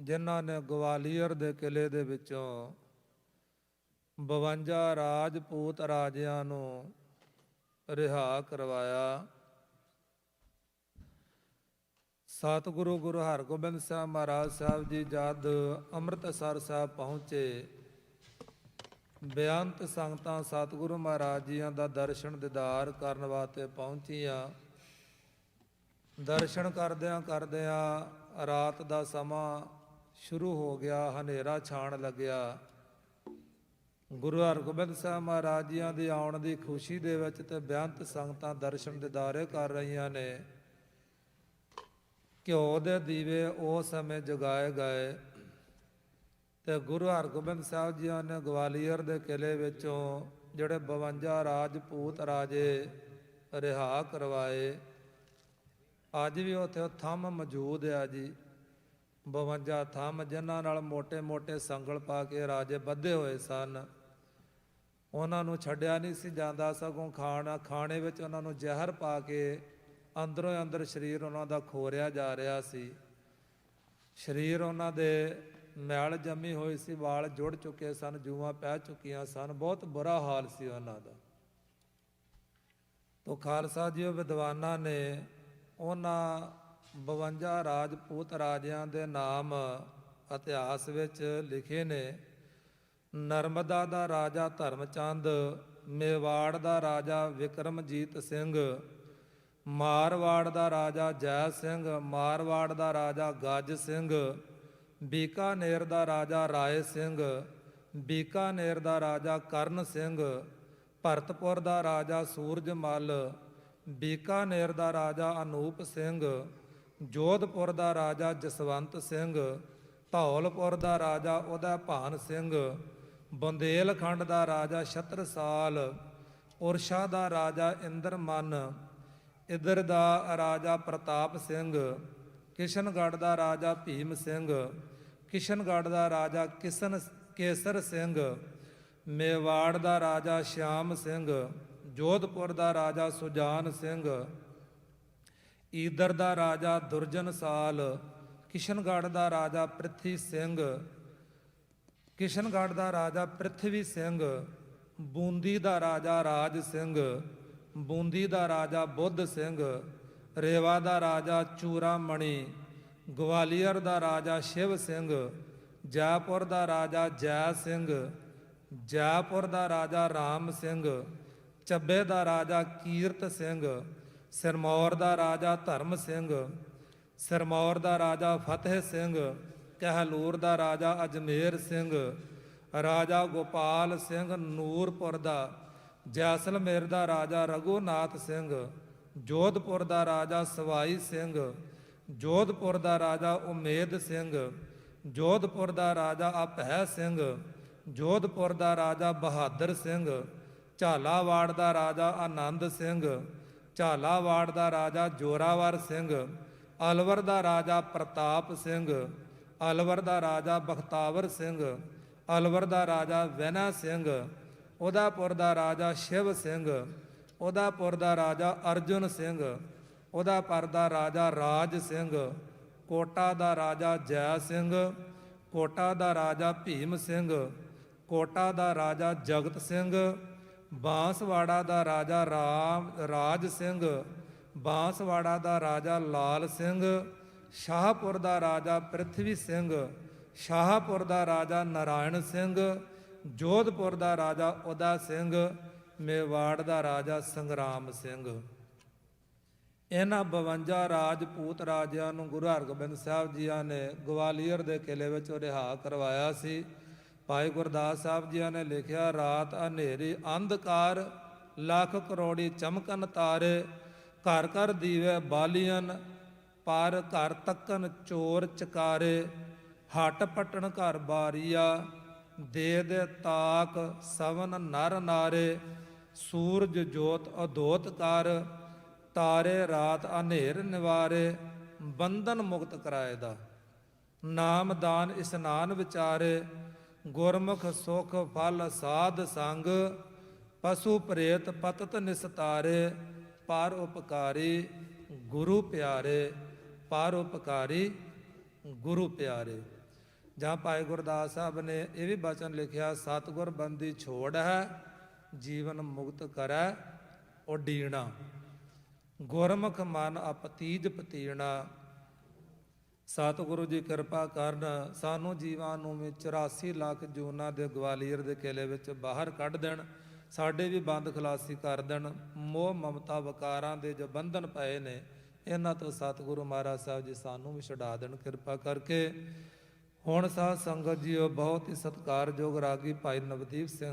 ਜਿਨ੍ਹਾਂ ਨੇ ਗਵਾਲੀਅਰ ਦੇ ਕਿਲੇ ਦੇ ਵਿੱਚੋਂ 52 ਰਾਜਪੂਤ ਰਾਜਿਆਂ ਨੂੰ ਰਿਹਾ ਕਰਵਾਇਆ। ਸਤਿਗੁਰੂ ਗੁਰੂ ਹਰਗੋਬਿੰਦ ਸਾਹਿਬ ਮਹਾਰਾਜ ਸਾਹਿਬ ਜੀ ਜਦ ਅੰਮ੍ਰਿਤਸਰ ਸਾਹਿਬ ਪਹੁੰਚੇ, ਬੇਅੰਤ ਸੰਗਤਾਂ ਸਤਿਗੁਰੂ ਮਹਾਰਾਜ ਜੀਆਂ ਦਾ ਦਰਸ਼ਨ ਦਿਦਾਰ ਕਰਨ ਵਾਸਤੇ ਪਹੁੰਚੀਆਂ। ਦਰਸ਼ਨ ਕਰਦਿਆਂ ਕਰਦਿਆਂ ਰਾਤ ਦਾ ਸਮਾਂ ਸ਼ੁਰੂ ਹੋ ਗਿਆ, ਹਨੇਰਾ ਛਾਣ ਲੱਗਿਆ। ਗੁਰੂ ਹਰਗੋਬਿੰਦ ਸਾਹਿਬ ਮਹਾਰਾਜ ਜੀਆਂ ਦੇ ਆਉਣ ਦੀ ਖੁਸ਼ੀ ਦੇ ਵਿੱਚ ਤੇ ਬੇਅੰਤ ਸੰਗਤਾਂ ਦਰਸ਼ਨ ਦਿਦਾਰੇ ਕਰ ਰਹੀਆਂ ਨੇ। ਘਿਓ ਦੇ ਦੀਵੇ ਉਸ ਸਮੇਂ ਜਗਾਏ ਗਏ ਤੇ ਗੁਰੂ ਹਰਗੋਬਿੰਦ ਸਾਹਿਬ ਜੀਆਂ ਨੇ ਗਵਾਲੀਅਰ ਦੇ ਕਿਲੇ ਵਿੱਚੋਂ ਜਿਹੜੇ 52 ਰਾਜਪੂਤ ਰਾਜੇ ਰਿਹਾ ਕਰਵਾਏ। ਅੱਜ ਵੀ ਉੱਥੇ ਥੰਮ ਮੌਜੂਦ ਆ ਜੀ। 52 ਥੰਮ ਜਿਨ੍ਹਾਂ ਨਾਲ ਮੋٹے-ਮੋٹے ਸੰਗਲ ਪਾ ਕੇ ਰਾਜੇ ਬੱਧੇ ਹੋਏ ਸਨ। ਉਹਨਾਂ ਨੂੰ ਛੱਡਿਆ ਨਹੀਂ ਸੀ ਜਾਂਦਾ ਸਗੋਂ ਖਾਣਾ, ਖਾਣੇ ਵਿੱਚ ਉਹਨਾਂ ਨੂੰ ਜ਼ਹਿਰ ਪਾ ਕੇ ਅੰਦਰੋਂ ਅੰਦਰ ਸਰੀਰ ਉਹਨਾਂ ਦਾ ਖੋਰਿਆ ਜਾ ਰਿਹਾ ਸੀ। ਸਰੀਰ ਉਹਨਾਂ ਦੇ ਮੈਲ ਜੰਮੀ ਹੋਈ ਸੀ, ਵਾਲ ਜੁੜ ਚੁੱਕੇ ਸਨ, ਜੂਆਂ ਪੈ ਚੁੱਕੀਆਂ ਸਨ। ਬਹੁਤ ਬੁਰਾ ਹਾਲ ਸੀ ਉਹਨਾਂ ਦਾ। ਤੋਂ ਖਾਲਸਾ ਜੀ ਵਿਦਵਾਨਾਂ ਨੇ ਉਹਨਾਂ 52 ਰਾਜਪੂਤ ਰਾਜਿਆਂ ਦੇ ਨਾਮ ਇਤਿਹਾਸ ਵਿੱਚ ਲਿਖੇ ਨੇ। ਨਰਮਦਾ ਦਾ ਰਾਜਾ ਧਰਮਚੰਦ, ਮੇਵਾੜ ਦਾ ਰਾਜਾ ਵਿਕਰਮਜੀਤ ਸਿੰਘ, ਮਾਰਵਾੜ ਦਾ ਰਾਜਾ ਜੈ ਸਿੰਘ, ਮਾਰਵਾੜ ਦਾ ਰਾਜਾ ਗੱਜ ਸਿੰਘ, ਬੀਕਾਨੇਰ ਦਾ ਰਾਜਾ ਰਾਏ ਸਿੰਘ, ਬੀਕਾਨੇਰ ਦਾ ਰਾਜਾ ਕਰਨ ਸਿੰਘ, ਭਰਤਪੁਰ ਦਾ ਰਾਜਾ ਸੂਰਜਮਲ, ਬੀਕਾਨੇਰ ਦਾ ਰਾਜਾ ਅਨੂਪ ਸਿੰਘ ਜੋਧਪੁਰ ਦਾ ਰਾਜਾ ਜਸਵੰਤ ਸਿੰਘ, ਧੌਲਪੁਰ ਦਾ ਰਾਜਾ ਉਹਦਾ ਭਾਨ ਸਿੰਘ, ਬੰਦੇਲਖੰਡ ਦਾ ਰਾਜਾ ਛਤਰਸਾਲ ਉਰਸ਼ਾ ਦਾ ਰਾਜਾ ਇੰਦਰਮਨ, ਇਧਰ ਦਾ ਰਾਜਾ ਪ੍ਰਤਾਪ ਸਿੰਘ, ਕਿਸ਼ਨਗੜ੍ਹ ਦਾ ਰਾਜਾ ਭੀਮ ਸਿੰਘ, ਕਿਸ਼ਨਗੜ੍ਹ ਦਾ ਰਾਜਾ ਕਿਸ਼ਨ ਕੇਸਰ ਸਿੰਘ, ਮੇਵਾੜ ਦਾ ਰਾਜਾ ਸ਼ਿਆਮ ਸਿੰਘ, ਜੋਧਪੁਰ ਦਾ ਰਾਜਾ ਸੁਜਾਨ ਸਿੰਘ ਈਦਰ ਦਾ ਰਾਜਾ ਦੁਰਜਨ ਸਾਲ ਕਿਸ਼ਨਗੜ੍ਹ ਦਾ ਰਾਜਾ ਪ੍ਰਿਥੀ ਸਿੰਘ ਕਿਸ਼ਨਗੜ੍ਹ ਦਾ ਰਾਜਾ ਪ੍ਰਿਥਵੀ ਸਿੰਘ ਬੂੰਦੀ ਦਾ ਰਾਜਾ ਰਾਜ ਸਿੰਘ ਬੂੰਦੀ ਦਾ ਰਾਜਾ ਬੁੱਧ ਸਿੰਘ ਰੇਵਾ ਦਾ ਰਾਜਾ ਚੂਰਾਮਣੀ ਗਵਾਲੀਅਰ ਦਾ ਰਾਜਾ ਸ਼ਿਵ ਸਿੰਘ ਜੈਪੁਰ ਦਾ ਰਾਜਾ ਜੈ ਸਿੰਘ ਜੈਪੁਰ ਦਾ ਰਾਜਾ ਰਾਮ ਸਿੰਘ ਚੱਬੇ ਦਾ ਰਾਜਾ ਕੀਰਤ ਸਿੰਘ ਸਿਰਮੌਰ ਦਾ ਰਾਜਾ ਧਰਮ ਸਿੰਘ, ਸਿਰਮੌਰ ਦਾ ਰਾਜਾ ਫਤਿਹ ਸਿੰਘ, ਕਹਿਲੂਰ ਦਾ ਰਾਜਾ ਅਜਮੇਰ ਸਿੰਘ, ਰਾਜਾ ਗੋਪਾਲ ਸਿੰਘ ਨੂਰਪੁਰ ਦਾ, ਜੈਸਲਮੇਰ ਦਾ ਰਾਜਾ ਰਘੁਨਾਥ ਸਿੰਘ, ਜੋਧਪੁਰ ਦਾ ਰਾਜਾ ਸਵਾਈ ਸਿੰਘ, ਜੋਧਪੁਰ ਦਾ ਰਾਜਾ ਉਮੇਦ ਸਿੰਘ, ਜੋਧਪੁਰ ਦਾ ਰਾਜਾ ਅਭੈ ਸਿੰਘ, ਜੋਧਪੁਰ ਦਾ ਰਾਜਾ ਬਹਾਦਰ ਸਿੰਘ, ਝਾਲਾਵਾੜ ਦਾ ਰਾਜਾ ਆਨੰਦ ਸਿੰਘ ਝਾਲਾਵਾੜ ਦਾ ਰਾਜਾ ਜੋਰਾਵਰ ਸਿੰਘ ਅਲਵਰ ਦਾ ਰਾਜਾ ਪ੍ਰਤਾਪ ਸਿੰਘ ਅਲਵਰ ਦਾ ਰਾਜਾ ਬਖਤਾਵਰ ਸਿੰਘ ਅਲਵਰ ਦਾ ਰਾਜਾ ਵੈਨਾ ਸਿੰਘ ਉਦਾਪੁਰ ਦਾ ਰਾਜਾ ਸ਼ਿਵ ਸਿੰਘ ਉਦਾਪੁਰ ਦਾ ਰਾਜਾ ਅਰਜੁਨ ਸਿੰਘ ਉਦਾਪੁਰ ਦਾ ਰਾਜਾ ਰਾਜ ਸਿੰਘ ਕੋਟਾ ਦਾ ਰਾਜਾ ਜੈ ਸਿੰਘ ਕੋਟਾ ਦਾ ਰਾਜਾ ਭੀਮ ਸਿੰਘ ਕੋਟਾ ਦਾ ਰਾਜਾ ਜਗਤ ਸਿੰਘ ਬਾਂਸਵਾੜਾ ਦਾ ਰਾਜਾ ਰਾਮ, ਰਾਜ ਸਿੰਘ, ਬਾਂਸਵਾੜਾ ਦਾ ਰਾਜਾ ਲਾਲ ਸਿੰਘ, ਸ਼ਾਹਪੁਰ ਦਾ ਰਾਜਾ ਪ੍ਰਿਥਵੀ ਸਿੰਘ, ਸ਼ਾਹਪੁਰ ਦਾ ਰਾਜਾ ਨਾਰਾਇਣ ਸਿੰਘ, ਜੋਧਪੁਰ ਦਾ ਰਾਜਾ ਉਦਾ ਸਿੰਘ, ਮੇਵਾੜ ਦਾ ਰਾਜਾ ਸੰਗਰਾਮ ਸਿੰਘ। ਇਹਨਾਂ 52 ਰਾਜਪੂਤ ਰਾਜਿਆਂ ਨੂੰ ਗੁਰੂ ਹਰਗੋਬਿੰਦ ਸਾਹਿਬ ਜੀਆਂ ਨੇ ਗਵਾਲੀਅਰ ਦੇ ਕਿਲੇ ਵਿੱਚ ਰਿਹਾ ਕਰਵਾਇਆ ਸੀ। ਭਾਈ ਗੁਰਦਾਸ ਸਾਹਿਬ ਜੀਆਂ ਨੇ ਲਿਖਿਆ, ਰਾਤ ਹਨੇਰੀ, ਅੰਧਕਾਰ, ਲੱਖ ਕਰੋੜੀ ਚਮਕਨ ਤਾਰੇ, ਘਰ ਘਰ ਦੀਵੇ ਬਾਲੀਆਂ, ਪਰ ਘਰ ਤੱਕਨ ਚੋਰ ਚਕਾਰੇ, ਹਟ ਪਟਣ ਘਰ ਬਾਰੀਆ, ਦੇ ਦੇ ਤਾਕ ਸਵਨ ਨਰ ਨਾਰੇ, ਸੂਰਜ ਜੋਤ ਅਧੋਤ ਕਰ, ਤਾਰੇ ਰਾਤ ਹਨੇਰ ਨਿਵਾਰੇ, ਬੰਧਨ ਮੁਕਤ ਕਰਾਏ ਦਾ। ਨਾਮ ਦਾਨ ਇਸਨਾਨ ਵਿਚਾਰੇ ਗੁਰਮੁਖ ਸੁਖ ਫਲ ਸਾਧ ਸੰਗ, ਪਸ਼ੂ ਪ੍ਰੇਤ ਪਤਤ ਨਿਸਤਾਰੇ, ਪਰ ਉਪਕਾਰੀ ਗੁਰੂ ਪਿਆਰੇ, ਪਰ ਉਪਕਾਰੀ ਗੁਰੂ ਪਿਆਰੇ। ਜਾਂ ਭਾਈ ਗੁਰਦਾਸ ਸਾਹਿਬ ਨੇ ਇਹ ਵੀ ਬਚਨ ਲਿਖਿਆ, ਸਤਿਗੁਰ ਬੰਦੀ ਛੋੜ ਹੈ, ਜੀਵਨ ਮੁਕਤ ਕਰੈ, ਉਡੀਣਾ। ਗੁਰਮੁਖ ਮਨ ਅਪਤੀਜ ਪਤੀਣਾ ਸਤਿਗੁਰੂ ਜੀ ਕਿਰਪਾ ਕਰਨ, ਸਾਨੂੰ ਜੀਵਾਂ ਨੂੰ ਵੀ 84 ਲੱਖ ਜੂਨਾਂ ਦੇ ਗਵਾਲੀਅਰ ਦੇ ਕਿਲੇ ਵਿੱਚ ਬਾਹਰ ਕੱਢ ਦੇਣ, ਸਾਡੇ ਵੀ ਬੰਦ ਖਲਾਸੀ ਕਰ ਦੇਣ, ਮੋਹ ਮਮਤਾ ਵਕਾਰਾਂ ਦੇ ਜੋ ਬੰਧਨ ਪਏ ਨੇ, ਇਹਨਾਂ ਤੋਂ ਸਤਿਗੁਰੂ ਮਹਾਰਾਜ ਸਾਹਿਬ ਜੀ ਸਾਨੂੰ ਵੀ ਛਡਾ ਦੇਣ ਕਿਰਪਾ ਕਰਕੇ। ਹੁਣ ਸਾਧ ਸੰਗਤ ਜੀਓ, ਬਹੁਤ ਹੀ ਸਤਿਕਾਰਯੋਗ ਰਾਗੀ ਭਾਈ ਨਵਦੀਪ ਸਿੰਘ